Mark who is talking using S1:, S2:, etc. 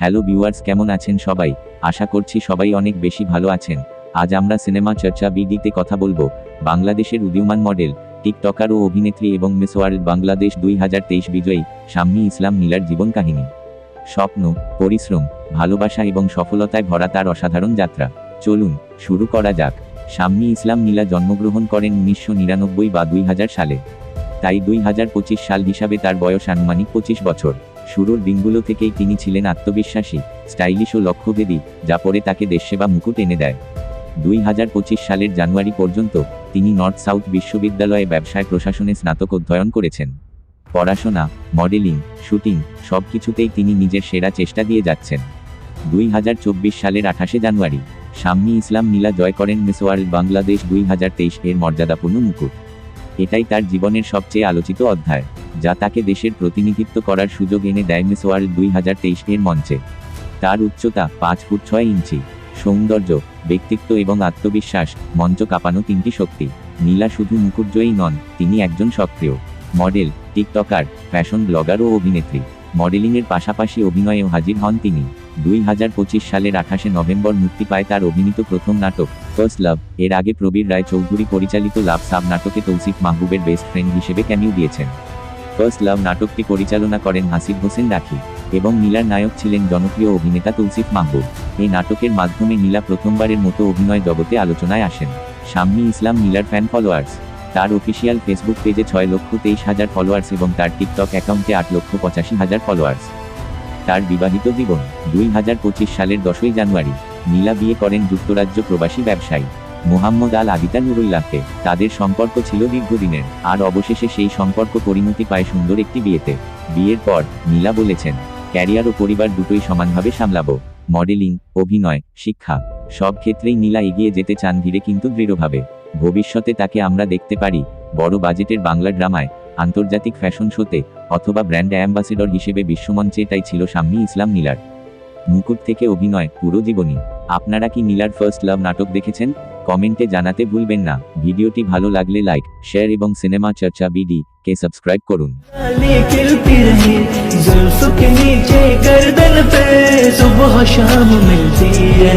S1: Hello viewers, কেমন আছেন সবাই? আশা করছি সবাই অনেক বেশি ভালো আছেন। আজ আমরা সিনেমা চর্চা বিডিতে কথা বলব। বাংলাদেশের উদীয়মান মডেল, টিকটকার ও অভিনেত্রী এবং মিস ওয়ার্ল্ড বাংলাদেশ দুই হাজার তেইশ বিজয়ী শাম্মী ইসলাম নীলার জীবন কাহিনী। স্বপ্ন, পরিশ্রম, ভালোবাসা এবং সফলতায় ভরা তার অসাধারণ যাত্রা। চলুন, শুরু করা যাক। শাম্মী ইসলাম নীলা জন্মগ্রহণ করেন উনিশশো নিরানব্বই বা দুই হাজার সালে। তাই দুই হাজার পঁচিশ সাল হিসাবে তার বয়স আনুমানিক পঁচিশ বছর। শুরুর দিনগুলো থেকেই তিনি ছিলেন আত্মবিশ্বাসী, স্টাইলিশ ও লক্ষ্যভেদী, যা পরে তাকে দেশসেবা মুকুট এনে দেয়। দুই হাজার পঁচিশ সালের জানুয়ারি পর্যন্ত, তিনি নর্থ সাউথ বিশ্ববিদ্যালয়ে ব্যবসায় প্রশাসনে স্নাতক অধ্যয়ন করেছেন। পড়াশোনা, মডেলিং, শুটিং সব কিছুতেই তিনি নিজের সেরা চেষ্টা দিয়ে যাচ্ছেন। দুই হাজার চব্বিশ সালের আঠাশে জানুয়ারি, শাম্মী ইসলাম নীলা জয় করেন মিস ওয়ার্ল্ড বাংলাদেশ দুই হাজার তেইশ এর মর্যাদাপূর্ণ মুকুট। এটাই তার জীবনের সবচেয়ে আলোচিত অধ্যায়। যা তাকে দেশের প্রতিনিধিত্ব করার সুযোগ এনে দেয় মিস ওয়ার্ল্ড দুই হাজার তেইশ এর মঞ্চে। তার উচ্চতা পাঁচ ফুট ছয় ইঞ্চি, সৌন্দর্য, ব্যক্তিত্ব এবং আত্মবিশ্বাস, মঞ্চ কাঁপানো তিনটি শক্তি। নীলা শুধু মুকুটজয়ী নন, তিনি একজন সক্রিয় মডেল, টিকটকার, ফ্যাশন ব্লগার ও অভিনেত্রী। মডেলিংয়ের পাশাপাশি অভিনয়েও হাজির হন তিনি। দুই হাজার পঁচিশ সালের আঠাশে নভেম্বর মুক্তি পায় তার অভিনীত প্রথম নাটক, ফার্স্ট লাভ। এর আগে প্রবীর রায় চৌধুরী পরিচালিত লাভ সাব নাটকে তৌসিফ মাহবুবের বেস্ট ফ্রেন্ড হিসেবে ক্যামিও দিয়েছেন। ফার্স্ট লাভ নাটকটি পরিচালনা করেন হাসিব হোসেন রাখি এবং নীলার নায়ক ছিলেন জনপ্রিয় অভিনেতা তৌসিফ মাহবুব। এই নাটকের মাধ্যমে নীলা প্রথমবারের মতো অভিনয় জগতে আলোচনায় আসেন। শাম্মী ইসলাম নীলার ফ্যান ফলোয়ার্স তার অফিসিয়াল ফেসবুক পেজে ছয় লক্ষ তেইশ হাজার ফলোয়ার্স এবং তার টিকটক অ্যাকাউন্টে আট লক্ষ পঁচাশি হাজার ফলোয়ার্স তার বিবাহিত জীবন দুই হাজার পঁচিশ সালের দশই জানুয়ারি। নীলা বিয়ে করেন যুক্তরাজ্য প্রবাসী ব্যবসায়ী। মোহাম্মদ আল আদিতা নুরুল্লাহকে তাদের সম্পর্ক ছিল দীর্ঘদিনের। আর অবশেষে সেই সম্পর্ক পরিণতি পায় সুন্দর একটি বিয়েতে। বিয়ের পর, নীলা বলেছেন, ক্যারিয়ার ও পরিবার দুটোই সমানভাবে সামলাবো। মডেলিং, অভিনয়, শিক্ষা, সব ক্ষেত্রেই নীলা এগিয়ে যেতে চান ধীরে কিন্তু দৃঢ়ভাবে। ভবিষ্যতে তাকে আমরা দেখতে পারি, বড় বাজেটের বাংলা ড্রামায়, আন্তর্জাতিক ফ্যাশন শোতে, অথবা ব্র্যান্ড অ্যাম্বাসেডর হিসেবে বিশ্বমঞ্চে। এটাই ছিল শাম্মী ইসলাম নীলার। মুকুট থেকে অভিনয়, পুরো জীবনী। আপনারা কি নীলার ফার্স্ট লাভ নাটক দেখেছেন? কমেন্টে জানাতে ভুলবেন না ভিডিওটি ভালো লাগলে লাইক শেয়ার এবং সিনেমা চর্চা বিডি কে সাবস্ক্রাইব করুন
S2: डाली खिलती रही जुल्फ के नीचे गर्दन पे सुबह शाम मिलती रही